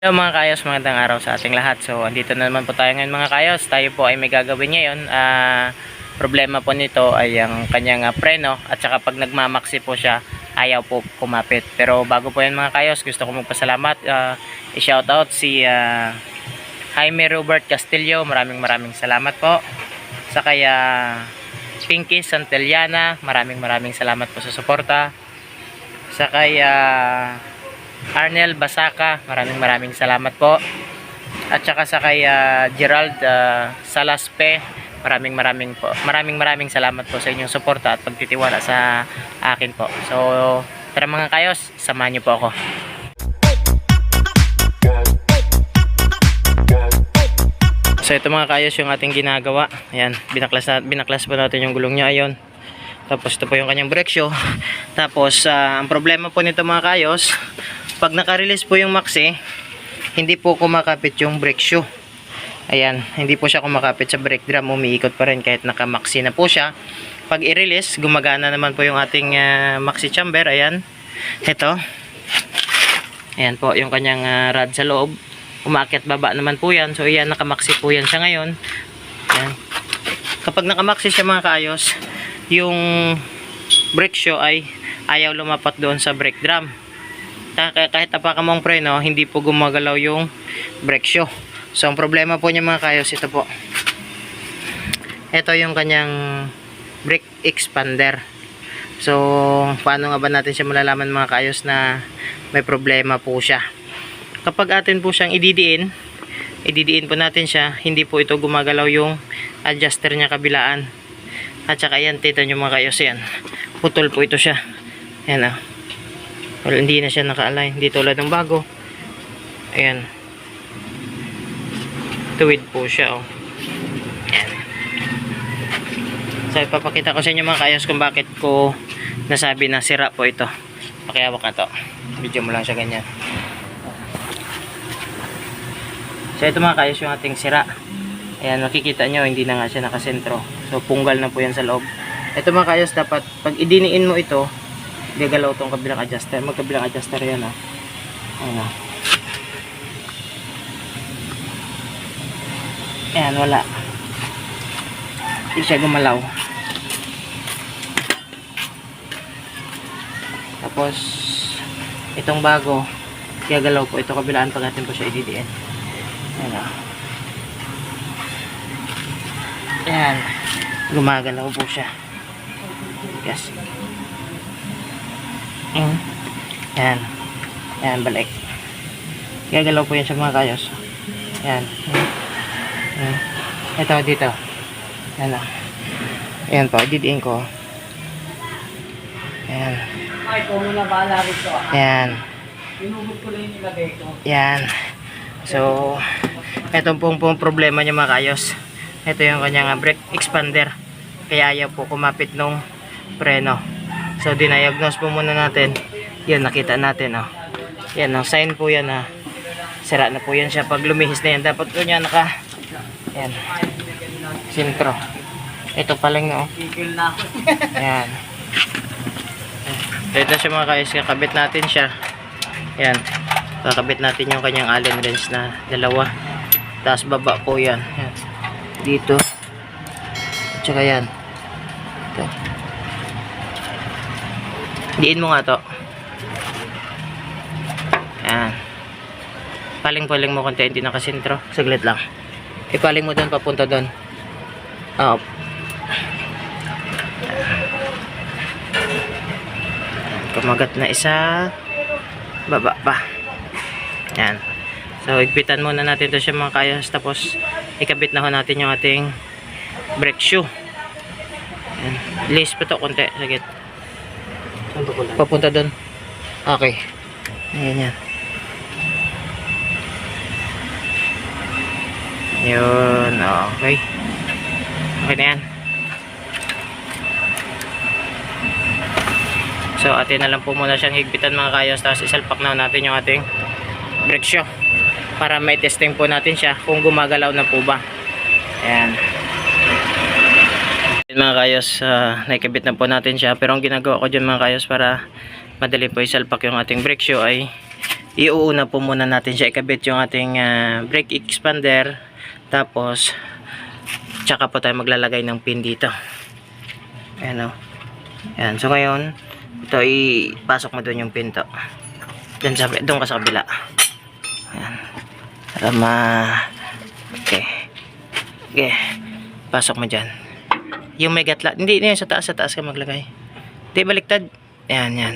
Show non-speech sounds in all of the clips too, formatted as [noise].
Hello mga kayos, magandang araw sa ating lahat. So, andito na naman po tayo ngayon mga kayos. Tayo po ay may gagawin ngayon. Ah, problema po nito ay ang kanyang ah, preno at saka pag nagmamaksi po siya, ayaw po kumapit. Pero bago po yan mga kayos, gusto ko magpasalamat. Ah, i-shoutout si ah, Jaime Robert Castillo. Maraming maraming salamat po. Sa kaya Pinky Santillana, maraming maraming salamat po sa suporta. Sa kaya Arnel Basaka, maraming maraming salamat po. At saka sa kay ah, Gerald ah, Salaspe, maraming maraming po. Maraming maraming salamat po sa inyong suporta at pagtitiwala sa akin po. So, tara mga kayos, samahan niyo po ako. So ito mga kayos yung ating ginagawa. Ayan, binaklas, na, binaklas po natin yung gulong niya ayon. Tapos ito po yung kanyang brake shoe. [laughs] Tapos ah, ang problema po nito mga kayos, pag naka-release po yung maxi, hindi po kumakapit yung brake shoe. Ayan, hindi po siya kumakapit sa brake drum, umiikot pa rin kahit naka-maxi na po siya. Pag i-release, gumagana naman po yung ating ah, maxi chamber. Ayan, ito. Ayan po, yung kanyang ah, rod sa loob. Umakyat baba naman po yan. So, ayan, nakamaxi po yan siya ngayon. Ayan. Kapag nakamaxi siya mga kaayos, yung brake shoe ay ayaw lumapat doon sa brake drum. Kaya kahit apakan mo ang preno, hindi po gumagalaw yung brake shoe. So, ang problema po niya mga kaayos, ito po. Ito yung kanyang brake expander. So, paano nga ba natin siya malalaman mga kaayos na may problema po siya? Kapag atin po siyang ididiin, ididiin po natin siya, hindi po ito gumagalaw yung adjuster niya kabilaan. At saka yan, tita nyo mga kaayos yan. Putol po ito siya. Ayan ah. Well, hindi na siya naka-align. Hindi tulad ng bago. Ayan. Tuwid po siya oh. Ayan. So, ipapakita ko sa inyo mga kaayos kung bakit ko nasabi na sira po ito. Pakiawak na to. Video mo lang siya ganyan. So ito mga kayos yung ating sira. Ayan, makikita nyo, hindi na nga siya nakasentro. So punggal na po yan sa loob. Ito mga kayos, dapat pag idiniin mo ito, gagalaw tong kabilang adjuster. Magkabilang adjuster yan ah. Ayan ah. Ayan, wala. Hindi siya gumalaw. Tapos, itong bago, gagalaw po ito kabilaan pag natin po siya ididiin. Ayan o. Ayan. Gumagalaw po siya. Yes. Mm. Ayan. Ayan, balik. Gagalaw po yan sa mga kayos. Ayan. Mm. Mm. Ito, dito. Ayan o. Ayan po, ididiin ko. Ayan. Ay, kung muna bahala rito ah. Ayan. Inubog ko lang yung ilagay ko. Yan. So, ito pong, pong problema niya mga kayos. Ito yung kanyang ah, brake expander. Kaya ayaw po kumapit nung preno. So, dinayagnos po muna natin. Yan, nakita natin. Oh. Yan, ang sign po yan. Ah. Sira na po yan siya. Pag lumihis na yan, dapat po niya naka... Yan. Sintro. Ito pa lang, no? Tigil na ako. [laughs] Yan. Ito siya mga kayos. Kakabit natin siya. Yan. Kakabit natin yung kanyang allen wrench na dalawa. Tapos baba po yan. yan. Dito. At saka yan. Ito. Diin mo nga to. Yan. Paling-paling mo konti. Hindi nakasintro. Saglit lang. Ipaling mo doon papunta doon. Up. Kumagat na isa. Baba pa. Yan. So, igpitan muna natin to siya mga kayos. Tapos, ikabit na ho natin yung ating brake shoe. Yan. Lace pa to konti. Sagit. Papunta doon. Okay. Ayan yan. Yun. Okay. Okay na yan. So, atin na lang po muna siyang higpitan mga kayos. Tapos, isalpak na natin yung ating brake shoe. Para may testing po natin siya kung gumagalaw na po ba. Ayan. Mga kayos, uh, naikabit na po natin siya. Pero ang ginagawa ko dyan mga kayos para madali po isalpak yung ating brake shoe ay iuuna po muna natin siya ikabit yung ating ah, brake expander. Tapos, tsaka po tayo maglalagay ng pin dito. Ayan o. Ayan. So, ngayon, ito ipasok mo doon yung pin to. Doon, sa, doon sa kabila. Ayan. Para. Okay. Okay. Pasok mo dyan. Yung may gatla. Hindi, hindi. Sa taas, sa taas ka maglagay. Hindi, baliktad. Ayan, yan.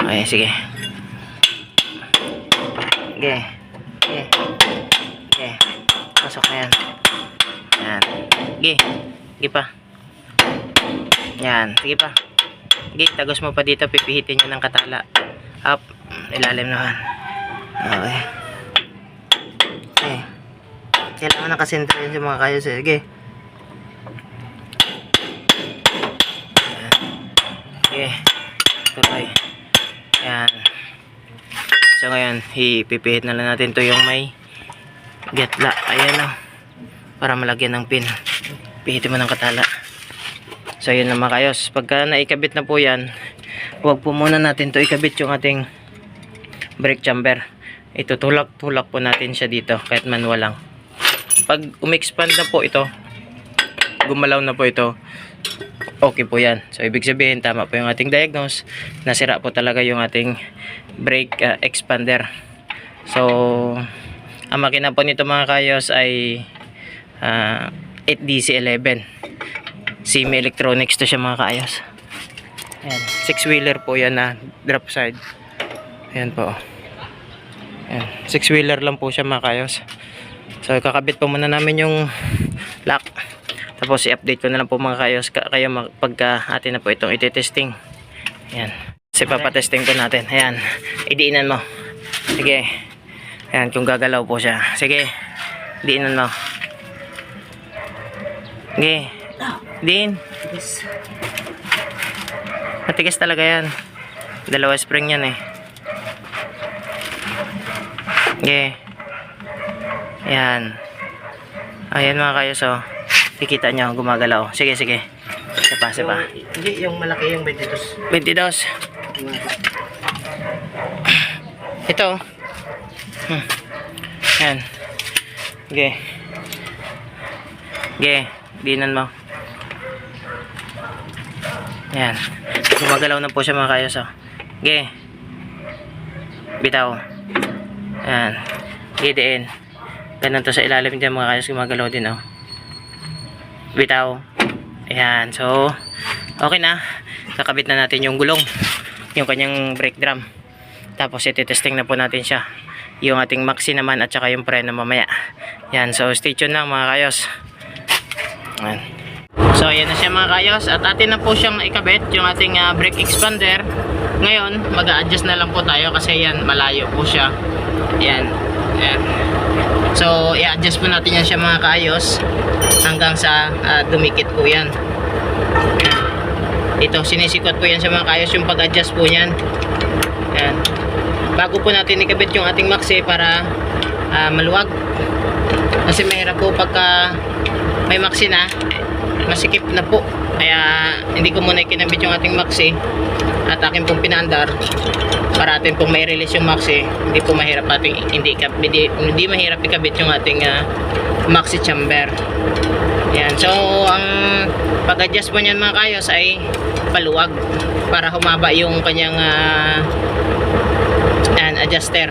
Okay, sige. Okay. Okay. Okay. Pasok na yan. Yan. Sige. Sige pa. Yan. Sige pa. Sige, tagos mo pa dito. Pipihitin nyo ng katala. Up. Ilalim naman. Okay. Okay. Kailangan nakasentro yun sa mga kayo. Sige. Sige. Tuloy. Yan. So ngayon, ipipihit na lang natin to yung may getla. Ayan o. Para malagyan ng pin. Pihitin mo ng katala. So yun na mga kayos. Pagka naikabit na po yan, huwag po muna natin to ikabit yung ating brake chamber. Itutulak-tulak po natin siya dito kahit manual lang. Pag umexpand na po ito, gumalaw na po ito, okay po yan. So, ibig sabihin, tama po yung ating diagnose. Nasira po talaga yung ating brake uh, expander. So, ang makina po nito mga kayos ay uh, 8DC11. Simi Electronics to siya mga kayos. Ayan. Six wheeler po yan na drop side. Ayan po. Ayan. Six wheeler lang po siya mga kayos. So, kakabit po muna namin yung lock. Tapos, i-update ko na lang po mga kayo mag- pagka atin na po itong iti-testing. Ayan. Kasi papatesting po natin. Ayan. Idiinan mo. Sige. Ayan, kung gagalaw po siya. Sige. Diinan mo. Sige. Din. Yes. Matigas talaga yan. Dalawa spring yan eh. Okay. Ayan. Ayan mga kayo so. Kikita nyo gumagalaw. Sige sige. Sipa sipa. Hindi, yung malaki yung 22. 22. Ito. Hmm. Ayan. Okay. Okay. Dinan mo. Ayan. Gumagalaw na po siya mga kayos. Oh. Okay. Bitaw. Ayan. Gidiin. Ganun to sa ilalim dyan mga kayos. Gumagalaw din oh. Bitaw. Ayan. So, okay na. Kakabit na natin yung gulong. Yung kanyang brake drum. Tapos iti-testing na po natin siya. Yung ating maxi naman at saka yung preno mamaya. Yan. So, stay tuned lang mga kayos. Ayan. So, ayan na siya mga kayos. At atin na po siyang ikabit, yung ating ah, brake expander. Ngayon, mag-a-adjust na lang po tayo kasi yan, malayo po siya. Ayan. Ayan. So, i-adjust po natin yan siya mga kaayos hanggang sa ah, dumikit po yan. Ito, sinisikot po yan sa mga kaayos yung pag-adjust po yan. Ayan. Bago po natin ikabit yung ating maxi para ah, maluwag. Kasi mahirap po pagka may maxi na, masikip na po. Kaya hindi ko muna ikinabit yung ating maxi at akin pong pinaandar para atin pong may release yung maxi. Hindi po mahirap ating hindi, hindi, hindi mahirap ikabit yung ating ah, maxi chamber. Yan. So, ang pag-adjust po niyan mga kayos ay paluwag para humaba yung kanyang ah, yan, adjuster.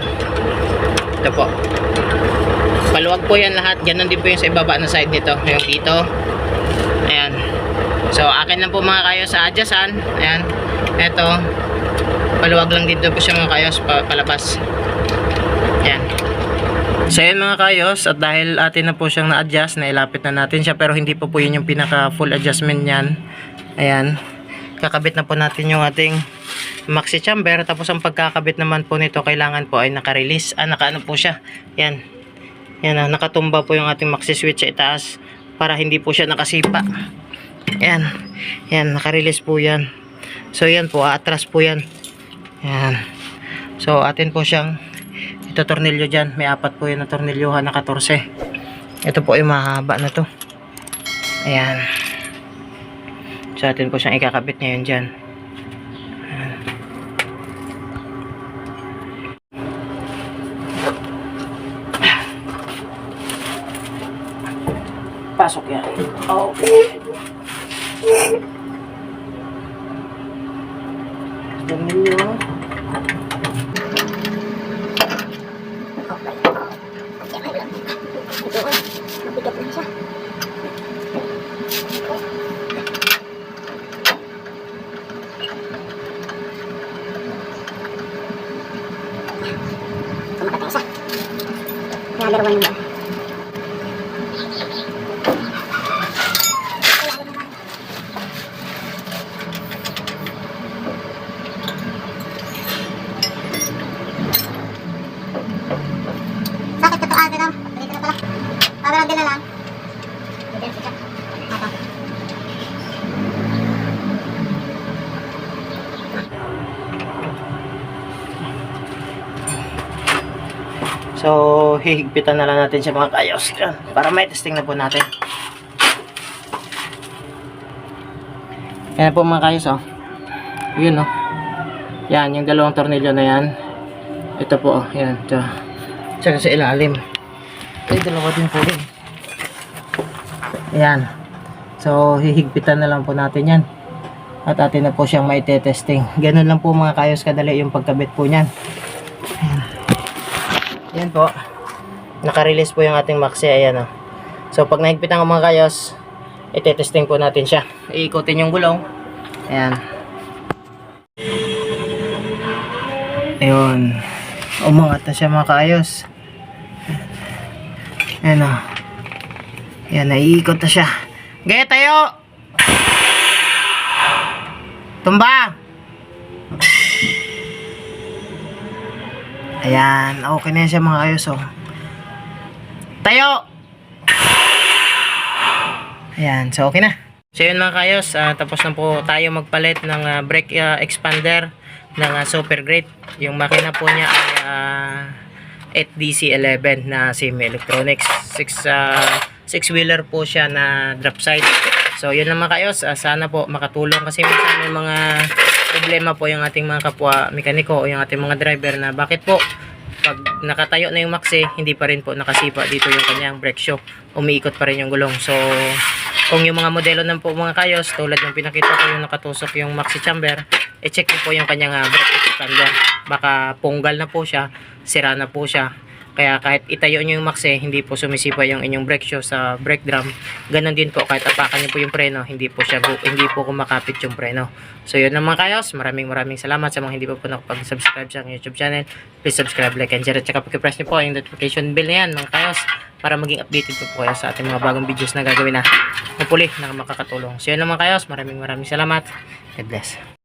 Ito po. Paluwag po yan lahat. Ganon din po yung sa ibaba na side nito. Yung dito. Ayan. So, akin lang po mga kayos sa adjustan. Ayan. Ito. Paluwag lang dito po siya mga kayos pa palabas. Ayan. So yun mga kayos at dahil atin na po siyang na-adjust, nailapit na natin siya pero hindi po po yun yung pinaka full adjustment niyan. Ayan. Kakabit na po natin yung ating maxi chamber tapos ang pagkakabit naman po nito kailangan po ay naka-release. Ah, naka-ano po siya. Yan. Yan ah, nakatumba po yung ating maxi switch sa itaas para hindi po siya nakasipa. Ayan. Ayan, nakarelease po yan. So, yan po, atras po yan. Ayan. So, atin po siyang ito tornilyo dyan. May apat po yun na tornilyohan na 14. Ito po ay mahaba na to. Ayan. So, atin po siyang ikakabit ngayon dyan. Ayan. Pasok yan. Okay. Dami nyo. Number one ba? Bakit totoo ate daw? Dito na pala. Para din na lang. Dito yung sikat. Ito. So, hihigpitan na lang natin siya mga kayos. Para may testing na po natin. Yan po mga kayos, oh. Yun, oh. Yan, yung dalawang tornilyo na yan. Ito po, oh. Yan, ito. Tsaka sa ilalim. Ay, dalawa din po rin. Yan. So, hihigpitan na lang po natin yan. At atin na po siyang may testing. Ganun lang po mga kayos kadali yung pagkabit po niyan. Yan po. Naka-release po yung ating maxi. Ayan o. So, pag nahigpitan ko mga kayos, ite-testing po natin siya. Iikutin yung gulong. Ayan. Ayun. Umangat na siya mga kayos. Ayan o. Ayan, naiikot na siya. Gaya tayo! Tumba! Ayan, okay na siya mga ayos oh. Tayo! Ayan, so okay na. So yun mga kayos, ah, tapos na po tayo magpalit ng ah, brake ah, expander ng ah, super great. Yung makina po niya ay ah, 8DC11 na semi-electronics. 6 6 wheeler po siya na drop side. So yun lang mga kayos, Ah, sana po makatulong kasi minsan may mga problema po yung ating mga kapwa mekaniko o yung ating mga driver na bakit po pag nakatayo na yung maxi, hindi pa rin po nakasipa dito yung kanyang brake shoe. Umiikot pa rin yung gulong. So, kung yung mga modelo ng po mga kayos, tulad yung pinakita ko yung nakatusok yung maxi chamber, i-check niyo po yung kanyang uh, brake expander. Baka punggal na po siya, sira na po siya. Kaya kahit itayo nyo yung maxi, hindi po sumisipa yung inyong brake shoe sa brake drum. Ganon din po, kahit apakan nyo po yung preno, hindi po siya hindi po kumakapit yung preno. So yun mga kayos, maraming maraming salamat sa mga hindi pa po nakapag-subscribe sa YouTube channel. Please subscribe, like, and share. At saka pakipress nyo po yung notification bell na yan mga kayos para maging updated po, po kayo sa ating mga bagong videos na gagawin na hopefully na makakatulong. So yun mga kayos, maraming maraming salamat. God bless.